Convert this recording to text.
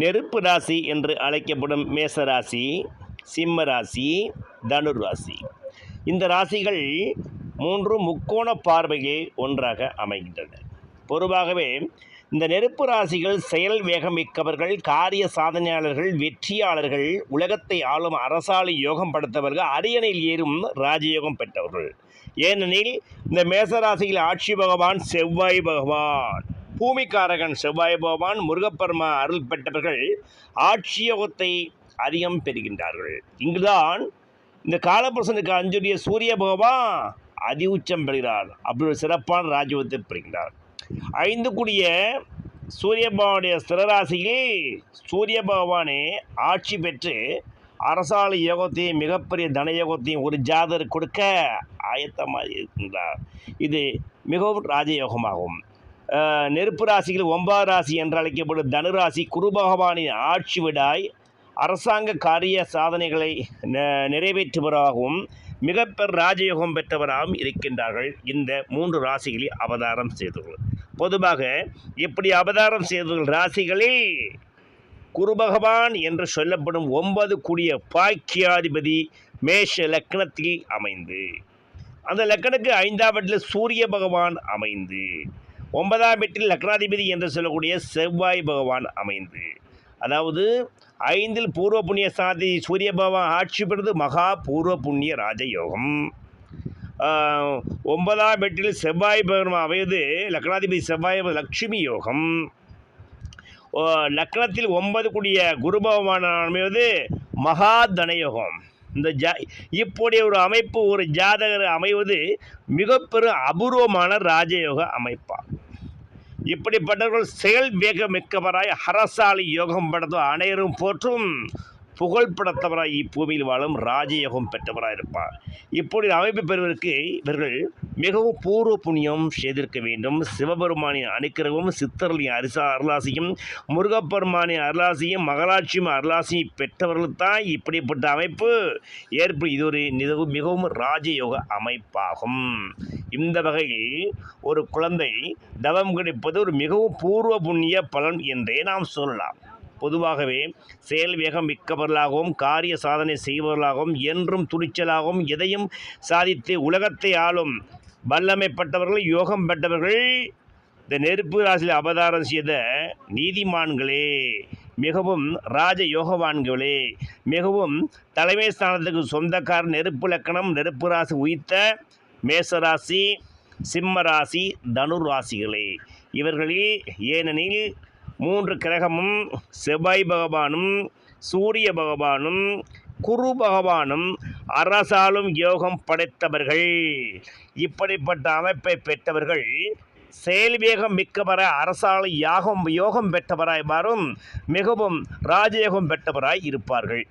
நெருப்பு ராசி என்று அழைக்கப்படும் மேச ராசி சிம்ம ராசி தனுர் ராசி இந்த ராசிகள் மூன்று முக்கோண பார்வையில் ஒன்றாக அமைகின்றன. பொதுவாகவே இந்த நெருப்பு ராசிகள் செயல் வேகம் மிக்கவர்கள் காரிய சாதனையாளர்கள் வெற்றியாளர்கள் உலகத்தை ஆளும் அரசாலை யோகம் படுத்தவர்கள் அரியணையில் ஏறும் ராஜயோகம் பெற்றவர்கள். ஏனெனில் இந்த மேசராசியில் ஆட்சி பகவான் செவ்வாய் பகவான். பூமிக்காரகன் செவ்வாய் பகவான் முருகப்பெருமா அருள் பெற்றவர்கள் ஆட்சியோகத்தை அதிகம் பெறுகின்றார்கள். இங்குதான் இந்த காலபுருஷனுக்கு அஞ்சுடைய சூரிய பகவான் அதி உச்சம் பெறுகிறார். அப்படி ஒரு சிறப்பான ராஜ்யத்தை பெறுகின்றார். ஐந்து கூடிய சூரிய பகவானுடைய ஸ்திரராசியில் சூரிய பகவானே ஆட்சி பெற்று அரசாள யோகத்தையும் மிகப்பெரிய தன யோகத்தையும் ஒரு ஜாதர் கொடுக்க ஆயத்தமாக இருக்கின்றார் இது மிகவும் ராஜயோகமாகும் நெருப்பு ராசிகள் ஒன்பது ராசி என்று அழைக்கப்படும் தனுராசி குரு பகவானின் ஆட்சி விடாய் அரசாங்க காரிய சாதனைகளை ந- நிறைவேற்றுபவராகவும் மிகப்பெரு ராஜயோகம் பெற்றவராகவும் இருக்கின்றார்கள் இந்த மூன்று ராசிகளில் அவதாரம் செய்தவர்கள். பொதுவாக இப்படி அவதாரம் செய்தவர்கள் ராசிகளில் குரு பகவான் என்று சொல்லப்படும் ஒன்பது கூடிய பாக்கியாதிபதி மேஷ லக்னத்தில் அமைந்து அந்த லக்கணக்கு ஐந்தாவட்டில் சூரிய பகவான் அமைந்து ஒன்பதாம் வீட்டில் லக்னாதிபதி என்று சொல்லக்கூடிய செவ்வாய் பகவான் அமைந்து அதாவது ஐந்தில் பூர்வ புண்ணிய சாதி சூரிய பகவான் ஆட்சி பெறுவது மகா பூர்வ புண்ணிய ராஜயோகம். ஒன்பதாம் வீட்டில் செவ்வாய் பகவான் அமைவது லக்னாதிபதி செவ்வாய் லக்ஷ்மி யோகம். லக்னத்தில் ஒன்பது கூடிய குரு பகவான் அமைவது மகா தனயோகம். இந்த ஜா இப்படி ஒரு அமைப்பு ஒரு ஜாதகர் அமைவது மிக பெரும் அபூர்வமான ராஜயோக அமைப்பாகும் இப்படிப்பட்டவர்கள் செயல் வேகமிக்கவராய் அரசாளி யோகம் படத்தும் அனைவரும் போற்றும் புகழ் படுத்தவராய் இப்பூமியில் வாழும் ராஜயோகம் பெற்றவராக இருப்பார் இப்படி அமைப்பு பெறுவதற்கு இவர்கள் மிகவும் பூர்வ புண்ணியம் செய்திருக்க வேண்டும். சிவபெருமானின் அனுக்கிரகமும் சித்தர்களின் அரிசா அருளாசியும் முருகப்பெருமானின் அருளாசியும் மகராட்சியும் அருளாசியும் பெற்றவர்கள் தான் இப்படிப்பட்ட அமைப்பு ஏற்பு. இது ஒரு மிகவும் மிகவும் ராஜயோக அமைப்பாகும். இந்த வகையில் ஒரு குழந்தை தவம் கிடைப்பது ஒரு மிகவும் பூர்வ புண்ணிய பலன் என்றே நாம் சொல்லலாம். பொதுவாகவே செயல் வேகம் மிக்கவர்களாகவும் காரிய சாதனை செய்பவர்களாகவும் என்றும் துணிச்சலாகவும் எதையும் சாதித்து உலகத்தை ஆளும் வல்லமைப்பட்டவர்கள் யோகம் பெற்றவர்கள் இந்த நெருப்பு ராசியில் அவதாரம் செய்த நீதிமான்களே மிகவும் ராஜ யோகவான்களே மிகவும் தலைமை ஸ்தானத்துக்கு சொந்தக்கார நெருப்பு லக்கணம் நெருப்பு ராசி உயிர்த்த மேசராசி சிம்மராசி தனுராசிகளே. இவர்களில் ஏனெனில் மூன்று கிரகமும் செவ்வாய் பகவானும் சூரிய பகவானும் குரு பகவானும் அரசாலும் யோகம் படைத்தவர்கள். இப்படிப்பட்ட அமைப்பை பெற்றவர்கள் செயல்வேகம் மிக்கவராய் அரசாலும் யாகம் யோகம் பெற்றவராய் மாறும் மிகவும் ராஜயோகம் பெற்றவராய் இருப்பார்கள்.